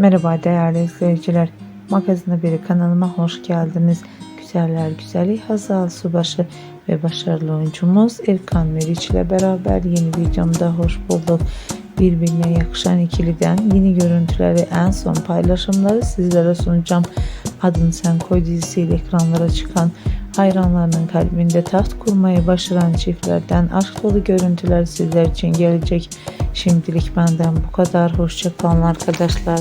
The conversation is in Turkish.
Merhaba değerli izleyiciler. Magazin Biri kanalıma hoş geldiniz. Güzeller güzeli Hazal Subaşı ve başarılı oyuncumuz İlkan Meriç ile beraber yeni videomda hoş bulduk. Birbirine yakışan ikiliden yeni görüntüleri en son paylaşımları sizlere sunacağım. Adını Sen Koy dizisiyle ekranlara çıkan hayranlarının kalbinde taht kurmayı başaran çiftlerden aşk dolu görüntüler sizler için gelecek. Şimdilik benden bu kadar. Hoşçakalın arkadaşlar.